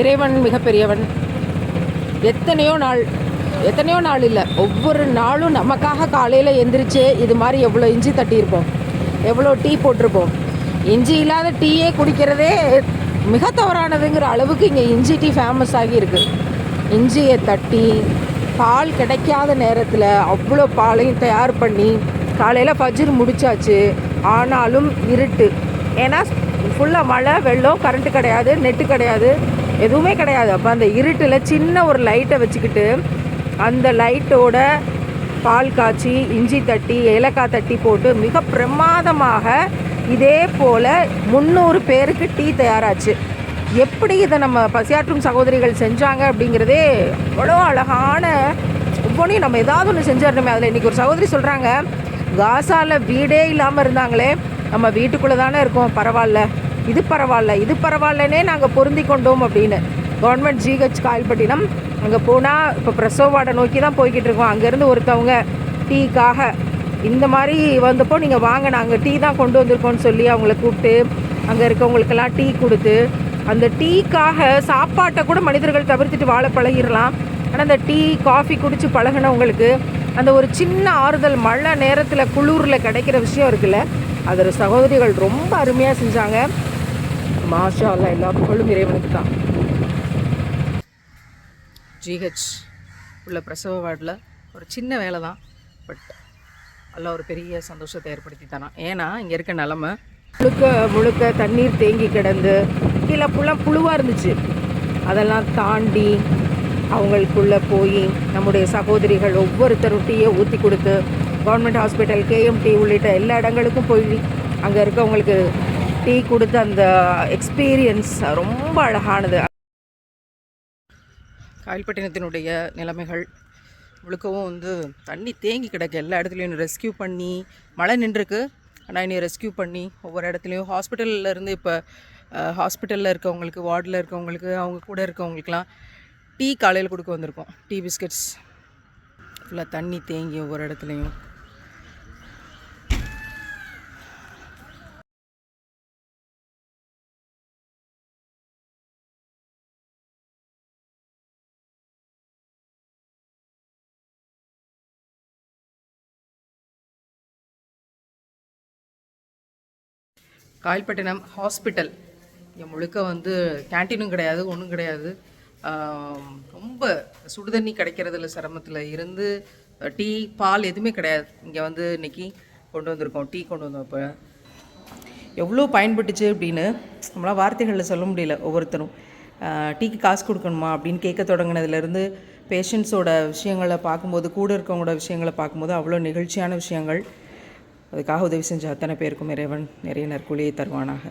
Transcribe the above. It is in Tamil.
இறைவன் மிகப்பெரியவன். எத்தனையோ நாள் எத்தனையோ நாள் இல்லை ஒவ்வொரு நாளும் நமக்காக காலையில் எந்திரிச்சு இது மாதிரி எவ்வளோ இஞ்சி தட்டியிருப்போம் எவ்வளோ டீ போட்டிருப்போம். இஞ்சி இல்லாத டீயே குடிக்கிறதே மிக தவறானதுங்கிற அளவுக்கு இங்கே இஞ்சி டீ ஃபேமஸ் ஆகியிருக்கு இஞ்சியை தட்டி பால் கிடைக்காத நேரத்தில் அவ்வளோ பாலையும் தயார் பண்ணி காலையில் ஃபஜ்ர் முடிச்சாச்சு ஆனாலும் இருட்டு. ஏன்னா ஃபுல்லாக மழை வெள்ளம் கரண்ட்டு கிடையாது நெட்டு கிடையாது. எதுவுமே கிடையாது. அப்போ அந்த இருட்டில் சின்ன ஒரு லைட்டை வச்சுக்கிட்டு அந்த லைட்டோட பால் காய்ச்சி இஞ்சி தட்டி ஏலக்காய் தட்டி போட்டு மிக பிரமாதமாக இதே போல் முந்நூறு பேருக்கு டீ தயாராச்சு. எப்படி இதை நம்ம பசியாற்றும் சகோதரிகள் செஞ்சாங்க அப்படிங்கிறதே அவ்வளோ அழகான ஒவ்வொன்றையும் நம்ம ஏதாவது ஒன்று செஞ்சிடணுமே. அதில் இன்றைக்கி ஒரு சகோதரி சொல்கிறாங்க காசாவில் வீடே இல்லாமல் இருந்தாங்களே நம்ம வீட்டுக்குள்ளே தானே இருக்கோம் பரவாயில்ல. இது பரவாயில்ல இது பரவாயில்லனே நாங்கள் பொருந்தி கொண்டோம் அப்படின்னு கவர்மெண்ட் ஜிஹெச் காயல்பட்டினம் அங்கே போனால் இப்போ பிரசவ வார்டை நோக்கி தான் போய்கிட்டு இருக்கோம். அங்கேருந்து ஒருத்தவங்க டீக்காக இந்த மாதிரி வந்தப்போ நீங்கள் வாங்க நாங்கள் டீ தான் கொண்டு வந்திருக்கோம்னு சொல்லி அவங்கள கூப்பிட்டு அங்கே இருக்கவங்களுக்கெல்லாம் டீ கொடுத்து அந்த டீக்காக சாப்பாட்டை கூட மனிதர்கள் தவிர்த்துட்டு வாழ பழகிடலாம். ஆனால் அந்த டீ காஃபி குடித்து பழகினவங்களுக்கு அந்த ஒரு சின்ன ஆறுதல் மழை நேரத்தில் குளூரில் கிடைக்கிற விஷயம் இருக்குல்ல அது சகோதரிகள் ரொம்ப அருமையாக செஞ்சாங்க. மாஷா அல்லா எல்லா புகழும் இறைவனுக்கு தான். ஜிஹெச் உள்ள பிரசவ வார்டில் ஒரு சின்ன வேலை தான். பட் எல்லாம் ஒரு பெரிய சந்தோஷத்தை ஏற்படுத்தி தானா ஏன்னா இங்கே இருக்க நிலமை முழுக்க முழுக்க தண்ணீர் தேங்கி கிடந்து கீழே ஃபுல்லாக புழுவாக இருந்துச்சு. அதெல்லாம் தாண்டி அவங்களுக்குள்ளே போய் நம்முடைய சகோதரிகள் ஒவ்வொருத்தரும் டீயை ஊற்றி கொடுத்து கவர்மெண்ட் ஹாஸ்பிட்டல் கேஎம்டி உள்ளிட்ட எல்லா இடங்களுக்கும் போய் அங்கே இருக்கவங்களுக்கு டீ கொடுத்த அந்த எக்ஸ்பீரியன்ஸ் ரொம்ப அழகானது. காயல்பட்டினத்தினுடைய நிலைமைகள் முழுக்கவும் வந்து தண்ணி தேங்கி கிடக்கு. எல்லா இடத்துலையும் ரெஸ்கியூ பண்ணி மழை நின்றுருக்கு. ஆனால் இனி ரெஸ்கியூ பண்ணி ஒவ்வொரு இடத்துலையும் ஹாஸ்பிட்டலில் இருந்து இப்போ ஹாஸ்பிட்டலில் இருக்கவங்களுக்கு வார்டில் இருக்கவங்களுக்கு அவங்க கூட இருக்கவங்களுக்குலாம் டீ காலையில் கொடுக்க வந்திருக்கோம். Tea biscuits. ஃபுல்லாக தண்ணி தேங்கி ஒவ்வொரு இடத்துலையும். காயல்பட்டினம் ஹாஸ்பிட்டல். இங்கே முழுக்க வந்து கேன்டீனும் கிடையாது ஒன்றும் கிடையாது. ரொம்ப சுடுதண்ணி கிடைக்கிறதுல சிரமத்தில் இருந்து டீ பால் எதுவுமே கிடையாது. இங்கே வந்து இன்றைக்கி கொண்டு வந்திருக்கோம். டீ கொண்டு வந்தோம் இப்போ. எவ்வளோ பயன்பட்டுச்சு அப்படின்னு நம்மளால் வார்த்தைகளில் சொல்ல முடியல ஒவ்வொருத்தரும். டீக்கு காசு கொடுக்கணுமா அப்படின்னு கேட்க தொடங்கினதுலேருந்து பேஷண்ட்ஸோட விஷயங்களை பார்க்கும்போது கூட இருக்கவங்களோட விஷயங்களை பார்க்கும்போது அவ்வளோ நிகழ்ச்சியான விஷயங்கள். அதுக்காக உதவி செஞ்ச அத்தனை பேருக்கும் இறைவன் நிறைய நற்கூலியை தருவானாக.